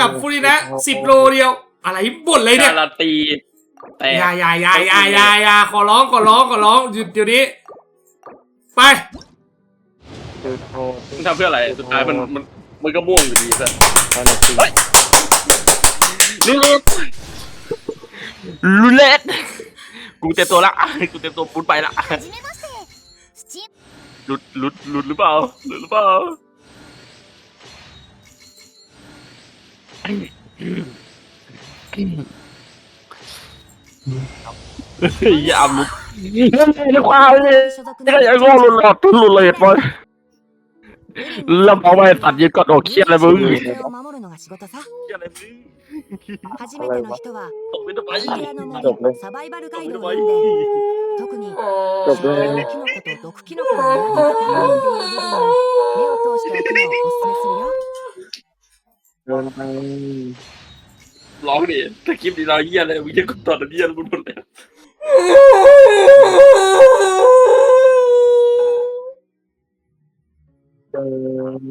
กับฟูรินะสิบโลเดียว อะไรบ่นเลยเนี่ยตีแต่ย่าย่าย่าย่าย่ายาขอร้องขอร้องขอร้องหยุดเดี๋ยวนี้ ไปมึงทำเพื่ออะไรสุดท้ายมันมันมันก็ม่วงอยู่ดีซะลูเลตลูเลตกูเต็มตัวละกูเต็มตัวปุ๊บไปละหลุดหลุดหลุดหรือเปล่าหลุดหรือเปล่า อย่าหลุดไม่ควายเลย 所属 นี่ก็ยังโง่หลุดหลอดหลุดเลยไปแล้วเอาไปตัดยืนกอดอกเครียดเลยมึง 身を守るのが仕事さ เครียดเลยมึง 初めての人は ตกไปทำไม アキラの森サバイバルガイドを読んで特にจบเลย キノコと毒キノコの見分け方 เดินไปร้องดิถ้าคลิปนี้เราเยี่ยเลยมึงจะกดตอดเยี่ยมึงหมดเลยเดิน